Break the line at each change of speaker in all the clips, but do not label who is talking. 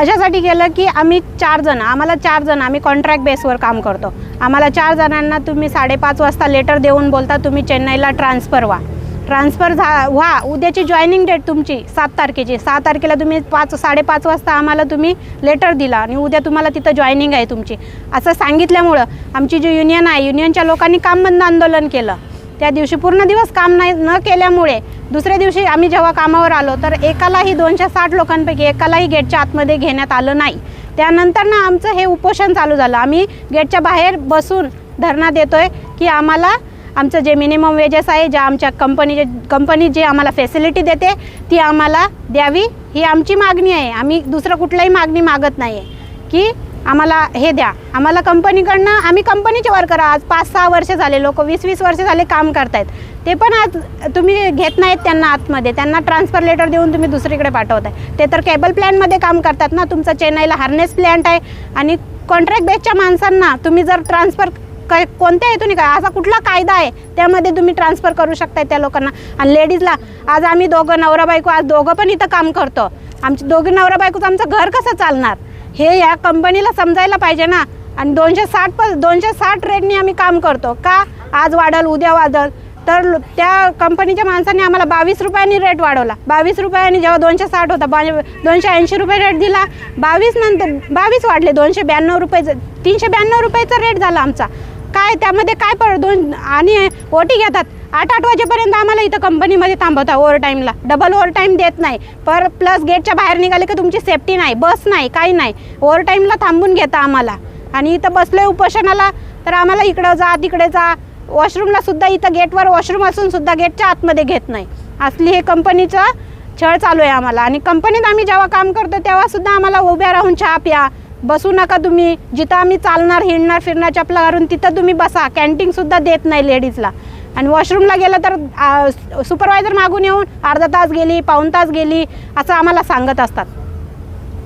अशासाठी केलं की आम्ही चार जण आम्हाला चार जण आम्ही कॉन्ट्रॅक्ट बेसवर काम करतो. आम्हाला चार जणांना तुम्ही साडेपाच वाजता लेटर देऊन बोलता तुम्ही चेन्नईला ट्रान्सफर व्हा. ट्रान्सफर झा व्हा. उद्याची जॉईनिंग डेट तुमची सात तारखेची. सात तारखेला तुम्ही पाच साडेपाच वाजता आम्हाला तुम्ही लेटर दिला आणि उद्या तुम्हाला तिथं जॉईनिंग आहे तुमची. असं सांगितल्यामुळं आमची जी युनियन आहे युनियनच्या लोकांनी काम बंद आंदोलन केलं. त्या दिवशी पूर्ण दिवस काम नाही न केल्यामुळे दुसऱ्या दिवशी आम्ही जेव्हा कामावर आलो तर एकालाही दोनशे साठ लोकांपैकी एकालाही गेटच्या आतमध्ये घेण्यात आलं नाही. त्यानंतर ना आमचं हे उपोषण चालू झालं. आम्ही गेटच्या बाहेर बसून धरणा देतोय की आम्हाला आमचं जे मिनिमम वेजेस आहे ज्या आमच्या कंपनीचे कंपनी जी आम्हाला फॅसिलिटी देते ती आम्हाला द्यावी ही आमची मागणी आहे. आम्ही दुसरं कुठलाही मागणी मागत नाही आहे की आम्हाला हे द्या. आम्हाला कंपनीकडनं आम्ही कंपनीचे वर्कर आज पाच सहा वर्ष झाले लोक वीस वीस वर्ष झाले काम करतायत. ते पण आज तुम्ही घेत नाहीत त्यांना आतमध्ये. त्यांना ट्रान्सफर लेटर देऊन तुम्ही दुसरीकडे पाठवताय. ते तर केबल प्लॅनमध्ये काम करतात ना. तुमचं चेन्नईला हार्नेस प्लॅन्ट आहे. आणि कॉन्ट्रॅक्ट बेसच्या माणसांना तुम्ही जर ट्रान्सफर काय कोणत्या हेतून काय असा कुठला कायदा आहे त्यामध्ये तुम्ही ट्रान्सफर करू शकताय त्या लोकांना. आणि लेडीजला आज आम्ही दोघं नवरा बायको आज दोघं पण इथं काम करतो. आमची दोघी नवरा बायकोचं आमचं घर कसं चालणार? हे या कंपनीला समजायला पाहिजे ना. आणि दोनशे साठ प दोनशे साठ रेटनी आम्ही काम करतो. का? आज वाढल उद्या वाढल. तर त्या कंपनीच्या माणसांनी आम्हाला बावीस रुपयांनी रेट वाढवला. बावीस रुपयांनी जेव्हा दोनशे साठ होता बा दोनशे ऐंशी रुपये रेट दिला. बावीस नंतर बावीस वाढले दोनशे ब्याण्णव रुपयेचं तीनशे ब्याण्णव रुपयाचा रेट झाला आमचा. काय त्यामध्ये काय पड दोन आणि ओटी घेतात. आठ आठ वाजेपर्यंत आम्हाला इथं कंपनीमध्ये थांबवता ओव्हर टाईमला डबल ओव्हर टाईम देत नाही. पर प्लस गेटच्या बाहेर निघाले की तुमची सेफ्टी नाही बस नाही काही नाही. ओव्हर टाईमला थांबून घेता आम्हाला. आणि इथं बसलोय उपोषणाला तर आम्हाला इकडं जा तिकडे जा. वॉशरूमला सुद्धा इथं गेटवर वॉशरूम असून सुद्धा गेटच्या आतमध्ये घेत नाही. असली हे कंपनीचं छळ चालू आहे आम्हाला. आणि कंपनीत आम्ही जेव्हा काम करतो तेव्हा सुद्धा आम्हाला उभ्या राहून चहा प्या. बसू नका तुम्ही. जिथं आम्ही चालणार हिंडणार फिरणार चपला घालून तिथं तुम्ही बसा. कॅन्टीन सुद्धा देत नाही लेडीजला आणि वॉशरूमला गेलं तर सुपरवायझर मागून येऊन अर्धा तास गेली पाऊण तास गेली असं आम्हाला सांगत असतात.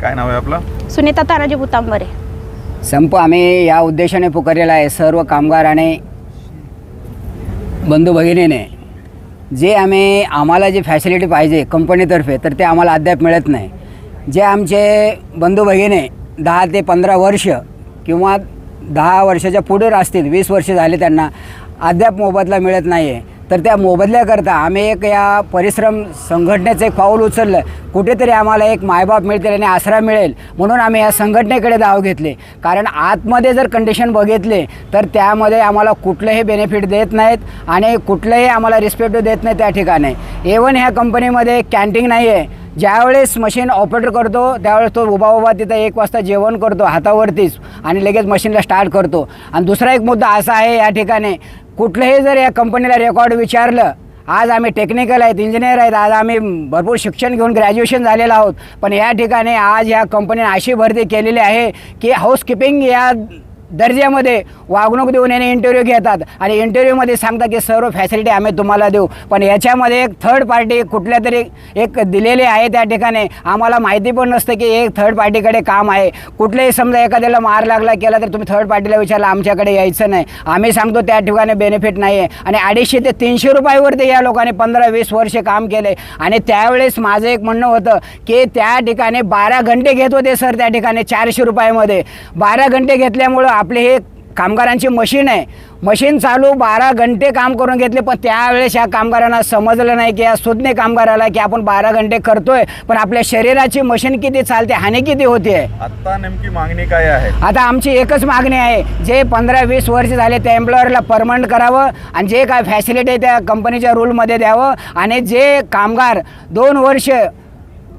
काय नाव आहे आपलं?
सुनीता तानाजी बुतांबरे.
संप आम्ही या उद्देशाने पुकारलेला आहे सर्व कामगार आणि बंधू भगिनीने. जे आम्ही आम्हाला जी फॅसिलिटी पाहिजे कंपनीतर्फे तर ते आम्हाला अद्याप मिळत नाही. जे आमचे बंधू भगिनी दहा ते पंधरा वर्ष किंवा दहा वर्षाच्या पुढे असतील वीस वर्ष झाले त्यांना अद्याप मोबदला मिळत नाही आहे तर त्या मोबदल्याकरता आम्ही एक या परिश्रम संघटनेचं एक पाऊल उचललं. कुठेतरी आम्हाला एक मायबाप मिळतील आणि आसरा मिळेल म्हणून आम्ही या संघटनेकडे धाव घेतले. कारण आतमध्ये जर कंडिशन बघितले तर त्यामध्ये आम्हाला कुठलंही बेनिफिट देत नाहीत आणि कुठलंही आम्हाला रिस्पेक्ट देत नाही त्या ठिकाणी. एवन ह्या कंपनीमध्ये कॅन्टीन नाही आहे ज्यावेळेस मशीन ऑपरेटर करतो त्यावेळेस तो उभा उभा तिथं एक वाजता जेवण करतो हातावरतीच आणि लगेच मशीनला स्टार्ट करतो. आणि दुसरा एक मुद्दा असा आहे या ठिकाणी कुठलंही जर या कंपनीला रेकॉर्ड विचारलं आज आम्ही टेक्निकल आहेत इंजिनियर आहेत आज आम्ही भरपूर शिक्षण घेऊन ग्रॅज्युएशन झालेलो आहोत पण या ठिकाणी आज या कंपनीने अशी भरती केलेली आहे की हाऊसकीपिंग या दर्जामध्ये वागणूक देऊन याने इंटरव्ह्यू घेतात. आणि इंटरव्ह्यूमध्ये सांगतात की सर्व फॅसिलिटी आम्ही तुम्हाला देऊ. पण याच्यामध्ये एक थर्ड पार्टी कुठल्या तरी एक दिलेली आहे त्या ठिकाणी. आम्हाला माहिती पण नसतं की एक थर्ड पार्टीकडे काम आहे. कुठल्याही समजा एखाद्याला मार लागला केला तर तुम्ही थर्ड पार्टीला विचारला आमच्याकडे यायचं नाही. आम्ही सांगतो त्या ठिकाणी बेनिफिट नाही आहे आणि अडीचशे ते तीनशे रुपयावरती या लोकांनी पंधरा वीस वर्षे काम केले. आणि त्यावेळेस माझं एक म्हणणं होतं की त्या ठिकाणी बारा घंटे घेत होते सर त्या ठिकाणी चारशे रुपयामध्ये. बारा घंटे घेतल्यामुळं आपले हे कामगारांची मशीन आहे. मशीन चालू बारा घंटे काम करून घेतले पण त्यावेळेस या कामगारांना समजलं नाही की या सुज्ञ कामगाराला की आपण बारा घंटे करतोय पण आपल्या शरीराची मशीन किती चालते हानी किती होते?
आता नेमकी मागणी काय आहे?
आता आमची एकच मागणी आहे जे पंधरा वीस वर्ष झाले त्या एम्प्लॉयरला परमनंट करावं आणि जे काय फॅसिलिटी आहे त्या कंपनीच्या रूलमध्ये द्यावं आणि जे कामगार दोन वर्ष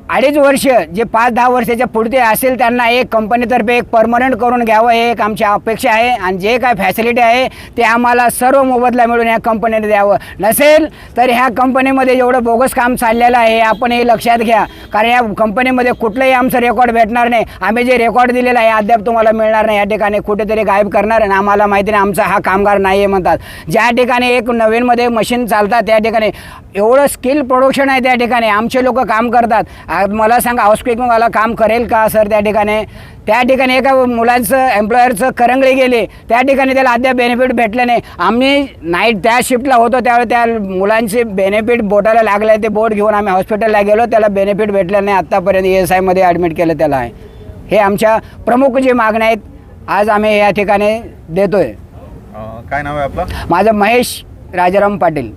अडीच वर्ष जे पाच दहा वर्षाच्या पुढते असेल त्यांना एक कंपनीतर्फे एक परमनंट करून घ्यावं हे एक आमची अपेक्षा आहे. आणि जे काय फॅसिलिटी आहे ते आम्हाला सर्व मोबदला मिळून ह्या कंपनीने द्यावं. नसेल तर ह्या कंपनीमध्ये एवढं बोगस काम चाललेलं आहे हे आपण हे लक्षात घ्या. कारण या कंपनीमध्ये कुठलंही आमचं रेकॉर्ड भेटणार नाही. आम्ही जे रेकॉर्ड दिलेलं आहे अद्याप तुम्हाला मिळणार नाही. या ठिकाणी कुठेतरी गायब करणार आणि आम्हाला माहिती नाही आमचा हा कामगार नाही आहे म्हणतात. ज्या ठिकाणी एक नवीनमध्ये मशीन चालतात त्या ठिकाणी एवढं स्किल प्रोडक्शन आहे त्या ठिकाणी. आमचे लोक काम करतात. आ- मला सांगा हाऊसकीपिंगवाला काम करेल का सर त्या ठिकाणी? त्या ठिकाणी एका मुलांचं एम्प्लॉयरचं करंगळी गेली त्या ठिकाणी त्याला अद्याप बेनिफिट भेटलं नाही. आम्ही नाईट त्या शिफ्टला होतो त्यावेळी त्या मुलांचे बेनिफिट बोटाला लागलं आहे ते बोट घेऊन आम्ही हॉस्पिटलला गेलो त्याला बेनिफिट भेटलं नाही. आत्तापर्यंत ई एस आयमध्ये ॲडमिट केलं त्याला आहे. हे आमच्या प्रमुख जे मागण्या आहेत आज आम्ही या ठिकाणी देतो आहे
काय नाव आहे आपलं?
माझं महेश राजाराम पाटील.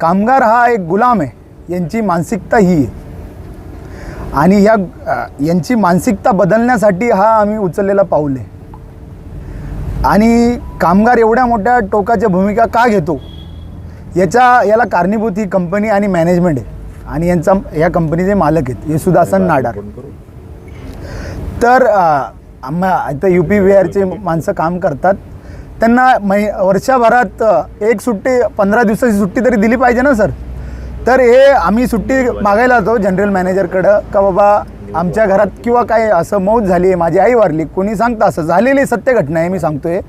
कामगार हा एक गुलाम आहे. यांची मानसिकता ही आहे. आणि ह्या अ, यांची मानसिकता बदलण्यासाठी हा आम्ही उचललेला पाऊल आहे. आणि कामगार एवढ्या मोठ्या टोकाच्या भूमिका का घेतो? याच्या याला कारणीभूत ही कंपनी आणि मॅनेजमेंट आहे. आणि यांचा या कंपनीचे मालक आहेत हे सुदासन नाडार. तर आम्हा इथं यू पी बिहारचे माणसं काम करतात. त्यांना मै वर्षभरात एक सुट्टी पंधरा दिवसाची सुट्टी तरी दिली पाहिजे ना सर? तर हे आम्ही सुट्टी मागायला जातो जनरल मॅनेजरकडं का बाबा आमच्या घरात किंवा काय असं मौत झाली आहे माझी आई वारली कोणी सांगतं असं झालेली सत्य घटना आहे मी सांगतोय.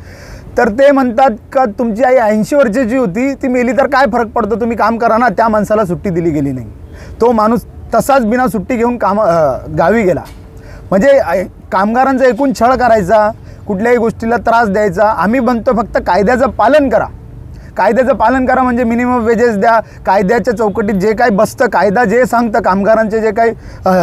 तर ते म्हणतात का तुमची आई ऐंशी वर्षाची होती ती मेली तर काय फरक पडतो? तुम्ही काम करा ना त्या माणसाला सुट्टी दिली गेली नाही. तो माणूस तसाच बिना सुट्टी घेऊन काम गावी गेला. म्हणजे कामगारांचा एकूण छळ करायचा कुठल्याही गोष्टीला त्रास द्यायचा आम्ही म्हणतो फक्त कायद्याचं पालन करा. कायद्याचं पालन करा म्हणजे मिनिमम वेजेस द्या कायद्याच्या चौकटीत जे काही बसतं कायदा जे सांगतं कामगारांचे जे काही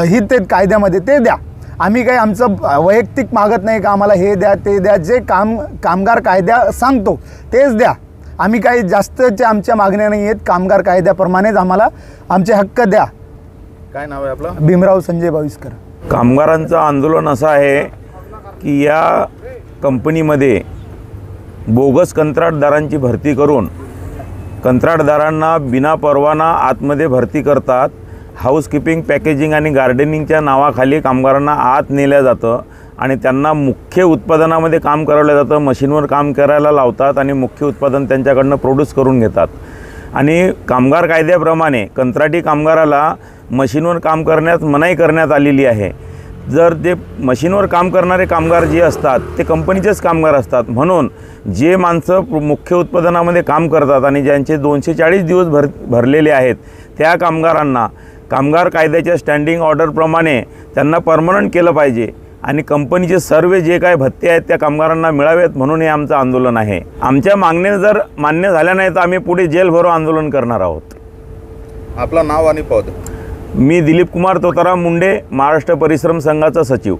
हित आहेत कायद्यामध्ये ते द्या. आम्ही काही आमचं वैयक्तिक मागत नाही का आम्हाला हे द्या ते द्या जे काम कामगार कायद्या सांगतो तेच द्या. आम्ही काही जास्तच्या आमच्या मागण्या नाही आहेत कामगार कायद्याप्रमाणेच आम्हाला आमचे हक्क द्या.
काय नाव आहे आपलं?
भीमराव संजय बाविस्कर.
कामगारांचं आंदोलन असं आहे की या कंपनीमध्ये बोगस कंत्राटदारांची भरती करून कंत्राटदारांना बिना परवाना आतमध्ये भरती करतात. हाऊसकीपिंग पॅकेजिंग आणि गार्डनिंगच्या नावाखाली कामगारांना आत नेलं जातं आणि त्यांना मुख्य उत्पादनामध्ये काम करायला जातं. मशीनवर काम करायला लावतात आणि मुख्य उत्पादन त्यांच्याकडनं प्रोड्यूस करून घेतात. आणि कामगार कायद्याप्रमाणे कंत्राटी कामगाराला मशीनवर काम करण्यात मनाई करण्यात आलेली आहे. जर ते मशीनवर काम करणारे कामगार जे असतात ते कंपनीचेच कामगार असतात. म्हणून जे माणसं मुख्य उत्पादनामध्ये काम करतात आणि ज्यांचे दोनशे चाळीस दिवस भर भरलेले आहेत त्या कामगारांना कामगार कायद्याच्या स्टँडिंग ऑर्डरप्रमाणे त्यांना परमनंट केलं पाहिजे आणि कंपनीचे सर्व जे काय भत्ते आहेत त्या कामगारांना मिळावेत म्हणून हे आमचं आंदोलन आहे. आमच्या मागण्या जर मान्य झाल्या नाही तर आम्ही पुढे जेल भरो आंदोलन करणार आहोत.
आपलं नाव आणि पद.
मी दिलीप कुमार तोताराम मुंडे महाराष्ट्र परिश्रम संघाचा सचिव.